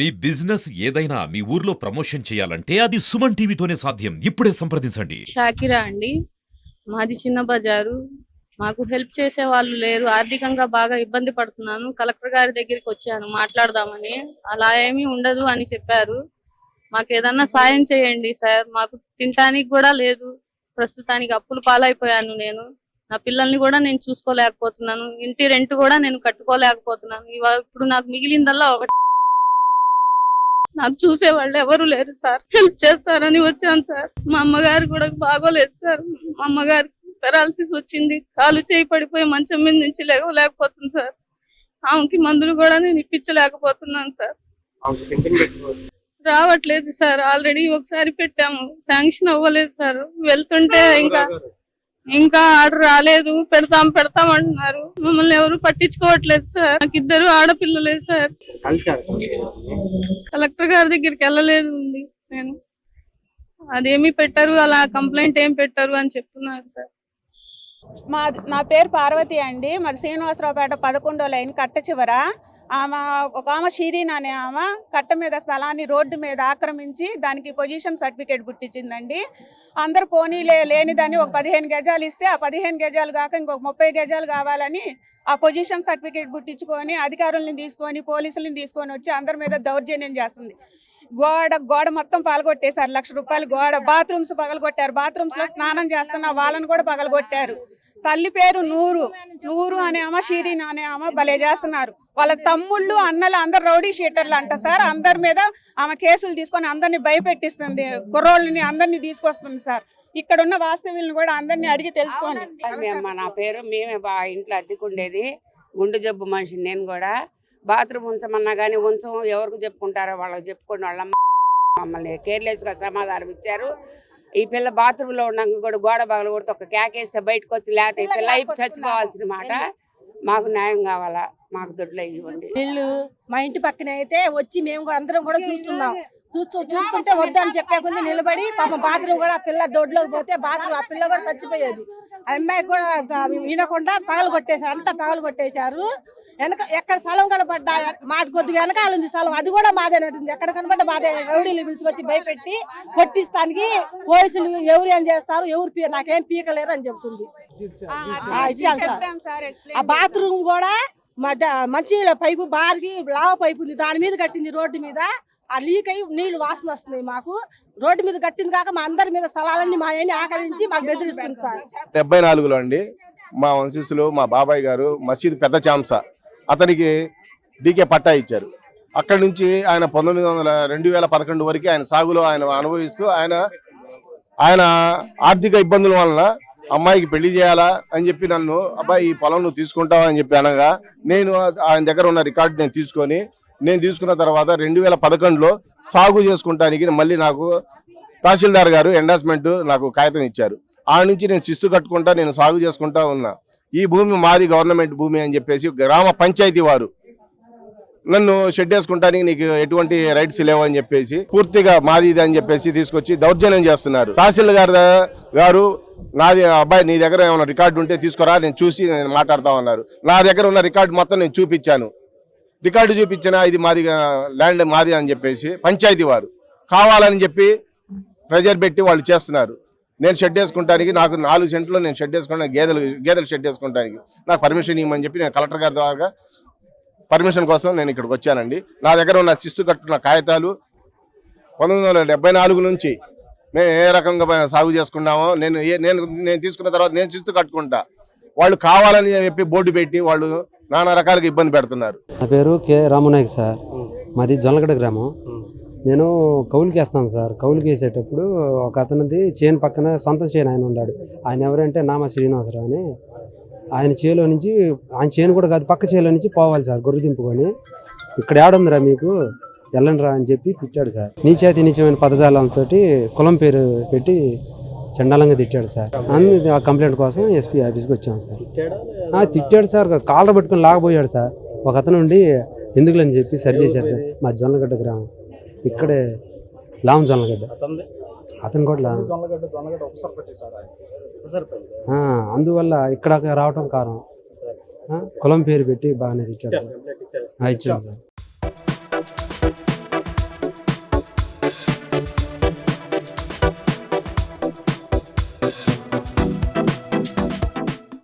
మీ business ఏదైనా మీ ఊర్లో promotion చేయాలంటే అది సుమన్ టీవీతోనే సాధ్యం. ఇప్పుడే సంప్రదించండి. షాకిరా అండి. మాది చిన్న బజారు. మాకు హెల్ప్ చేసే వాళ్ళు లేరు. ఆర్థికంగా బాగా ఇబ్బంది పడుతున్నాను. కలెక్టర్ గారి దగ్గరికి వచ్చాను. మాట్లాడదామని. అలా ఏమీ ఉండదు అని చెప్పారు. మాకు ఏదన్నా సాయం చేయండి సార్. మాకు తినటానికి కూడా లేదు. ప్రస్తుతానికి అప్పులు పాలైపోయాను నేను. నా పిల్లల్ని కూడా నేను చూసుకోలేకపోతున్నాను. ఇంటి రెంట్ కూడా నేను కట్టుకోలేకపోతున్నాను. ఇవా- ఇప్పుడు నాకు మిగిలిందల్లా ఒకటి నాకు చూసే వాళ్ళు ఎవరు లేరు సార్. హెల్ప్ చేస్తారని వచ్చాను సార్. మా అమ్మగారు కూడా బాగోలేదు సార్. మా అమ్మగారికి పెరాలసిస్ వచ్చింది. కాలు చేయి పడిపోయి మంచం మీద నుంచి లేకపోతుంది సార్. ఆమెకి మందులు కూడా నేను ఇప్పించలేకపోతున్నాను సార్. రావట్లేదు సార్. ఆల్రెడీ ఒకసారి పెట్టాము. శాంక్షన్ అవ్వలేదు సార్. వెళ్తుంటే ఇంకా ఇంకా ఆర్డర్ రాలేదు. పెడతాం పెడతాం అంటున్నారు. మమ్మల్ని ఎవరు పట్టించుకోవట్లేదు సార్. నాకు ఇద్దరు ఆడపిల్లలే సార్. కలెక్టర్ గారి దగ్గరికి వెళ్ళలేదు ఉంది నేను. అదేమి పెట్టరు అలా కంప్లైంట్ ఏం పెట్టరు అని చెప్తున్నారు సార్. మా నా పేరు పార్వతి అండి. మాది శ్రీనివాసరావుపేట పదకొండో లైన్ కట్ట చివర. ఆమె ఒక ఆమె షీరీన్ అనే ఆమె కట్ట మీద స్థలాన్ని రోడ్డు మీద ఆక్రమించి దానికి పొజిషన్ సర్టిఫికేట్ పుట్టించిందండి అందరు పోనీలే లేనిదని ఒక పదిహేను గజాలు ఇస్తే ఆ పదిహేను గజాలు కాక ఇంకొక ముప్పై గజాలు కావాలని ఆ పొజిషన్ సర్టిఫికేట్ పుట్టించుకొని అధికారులను తీసుకొని పోలీసులను తీసుకొని వచ్చి అందరి మీద దౌర్జన్యం చేస్తుంది. గోడ గోడ మొత్తం పగలగొట్టేశారు. లక్ష రూపాయలు గోడ బాత్రూమ్స్ పగలగొట్టారు. బాత్రూమ్స్లో స్నానం చేస్తున్న వాళ్ళని కూడా పగలగొట్టారు. తల్లి పేరు నూరు. నూరు. అనే ఆమె షీరీన్ అనే ఆమె భలే చేస్తున్నారు. వాళ్ళ తమ్ముళ్ళు అన్నలు అందరు రౌడీ షీటర్లు అంట సార్. అందరి మీద ఆమె కేసులు తీసుకొని అందరిని భయపెట్టిస్తుంది. కుర్రోళ్ళని అందరినీ తీసుకొస్తుంది సార్. ఇక్కడ ఉన్న వాస్తవ్యులను కూడా అందరినీ అడిగి తెలుసుకోండి. మేము నా పేరు మేమే బా ఇంట్లో అద్దెకుండేది గుండె జబ్బు మనిషిని నేను కూడా. బాత్రూమ్ ఉంచమన్నా కానీ ఉంచం ఎవరికి చెప్పుకుంటారో వాళ్ళకి చెప్పుకోండి. వాళ్ళ అమ్మ మమ్మల్ని కేర్లెస్గా సమాధానం ఇచ్చారు. ఈ పిల్ల బాత్రూంలో ఉన్నాక కూడా గోడ పగల కొడితే ఒక కేకేస్తే బయటకు వచ్చి లేకపోతే ఈ పిల్ల చచ్చిపోవాల్సిన మాట. మాకు న్యాయం కావాలా? మాకు దొడ్లు ఇవ్వండి. ఇల్లు మా ఇంటి పక్కన అయితే వచ్చి మేము కూడా అందరం కూడా చూస్తున్నాం. చూస్తూ చూస్తుంటే వద్దని చెప్పే కొద్ది నిలబడి పాపం బాత్రూమ్ కూడా ఆ పిల్ల దొడ్లోకి పోతే బాత్రూమ్ ఆ పిల్ల కూడా చచ్చిపోయేది. ఆ అమ్మాయి కూడా వినకుండా పగలు కొట్టేశారు. అంతా పగలు కొట్టేశారు. వెనక ఎక్కడ స్థలం కనపడ్డా మాది కొద్దిగా వెనకాల ఉంది స్థలం. అది కూడా మాదే నడుతుంది ఎక్కడ కనపడ్డా మాదే. రౌడీలు పిలుచుకొచ్చి భయపెట్టి కొట్టిస్తానికి పోలీసులు ఎవరు ఏం చేస్తారు? ఎవరు పీ నాకేం పీకలేరు అని చెప్తుంది. ఆ, సార్. బాత్రూమ్ కూడా మడ్డ- మంచినీళ్ళ పైపు బారిగి లావ పైపు ఉంది. దాని మీద కట్టింది రోడ్డు మీద. ఆ లీక్ అయ్యి నీళ్ళు వాసన వస్తున్నాయి మాకు. రోడ్డు మీద కట్టింది కాక మా అందరి మీద స్థలాలన్నీ మా అయ్యని ఆకరించి మాకు బెదిరిస్తుంది సార్. డెబ్బై నాలుగులో అండి మా వంశీసులు మా బాబాయ్ గారు మసీద్ పెద్ద చాంస. అతనికి డీకే పట్టా ఇచ్చారు. అక్కడి నుంచి ఆయన పంతొమ్మిది వందల రెండు వేల పదకొండు వరకు ఆయన సాగులో ఆయన అనుభవిస్తూ ఆయన ఆయన ఆర్థిక ఇబ్బందుల వలన అమ్మాయికి పెళ్ళి చేయాలా అని చెప్పి నన్ను అబ్బాయి ఈ పొలం నువ్వు తీసుకుంటావా? అని చెప్పి అనగా నేను ఆయన దగ్గర ఉన్న రికార్డు నేను తీసుకొని నేను తీసుకున్న తర్వాత రెండు వేల పదకొండులో సాగు చేసుకుంటానికి మళ్ళీ నాకు తహసీల్దార్ గారు ఎండార్స్మెంట్ నాకు కాగితం ఇచ్చారు. ఆ నుంచి నేను శిస్తు కట్టుకుంటా నేను సాగు చేసుకుంటా ఉన్నా. ఈ భూమి మాది గవర్నమెంట్ భూమి అని చెప్పేసి గ్రామ పంచాయతీ వారు. నన్ను షెడ్ వేసుకుంటానికి నీకు ఎటువంటి రైట్స్ లేవు అని చెప్పేసి పూర్తిగా మాది ఇది అని చెప్పేసి తీసుకొచ్చి దౌర్జన్యం చేస్తున్నారు. తహసీల్దార్ గారు నాది అబ్బాయి నీ దగ్గర ఏమైనా రికార్డు ఉంటే తీసుకురా నేను చూసి నేను మాట్లాడతా ఉన్నారు. నా దగ్గర ఉన్న రికార్డు మొత్తం నేను చూపించాను. రికార్డు చూపించిన ఇది మాది ల్యాండ్ మాది అని చెప్పేసి పంచాయతీ వారు కావాలని చెప్పి ప్రెజర్ పెట్టి వాళ్ళు చేస్తున్నారు. నేను షెడ్ వేసుకుంటానికి నాకు నాలుగు సెంట్లో నేను షెడ్ వేసుకుంటాను గేదెలు గేదెలు షెడ్ వేసుకుంటానికి. నాకు పర్మిషన్ ఇవ్వమని చెప్పి నేను కలెక్టర్ గారి ద్వారా పర్మిషన్ కోసం నేను ఇక్కడికి వచ్చానండి. నా దగ్గర ఉన్న శిస్తు కట్టున్న కాగితాలు పంతొమ్మిది వందల నాలుగు నుంచి మేము ఏ రకంగా సాగు చేసుకున్నామో నేను ఏ నేను నేను తీసుకున్న తర్వాత నేను శిస్తు కట్టుకుంటా. వాళ్ళు కావాలని చెప్పి బోర్డు పెట్టి వాళ్ళు నానా రకాలుగా ఇబ్బంది పెడుతున్నారు. నా పేరు కె రామనాయక్ సార్. మాది జొల్లగడ్డ గ్రామం. నేను కౌలుకి వేస్తాను సార్. కౌలుకి వేసేటప్పుడు ఒక అతనిది చేను పక్కన సొంత చేను ఆయన ఉన్నాడు ఆయన ఎవరంటే నామ శ్రీనివాసరావు అని. ఆయన చేలో నుంచి ఆయన చేను కూడా కాదు పక్క చేలో నుంచి పోవాలి సార్ గొర్రె దింపుకొని ఇక్కడ ఏడుందిరా మీకు? వెళ్ళండిరా అని చెప్పి తిట్టాడు సార్. నీచేతి నీచమైన పదజాలంతో కులం పేరు పెట్టి చండాలంగా తిట్టాడు సార్. అన్ని ఆ కంప్లైంట్ కోసం ఎస్పీ ఆఫీస్కి వచ్చాం సార్. తిట్టాడు సార్. కాలర్ పట్టుకొని లాగబోయాడు సార్. ఒక అతను ఉండి ఎందుకులని చెప్పి సరి చేశారు సార్. మా జొన్నగడ్డ గ్రామం. ఇక్కడే లాం జొన్నగడ్డ అతను కూడా అందువల్ల ఇక్కడ రావటం కారణం. కులం పేరు పెట్టి బాగానే తిట్టాడు. ఆ, ఇచ్చాను సార్.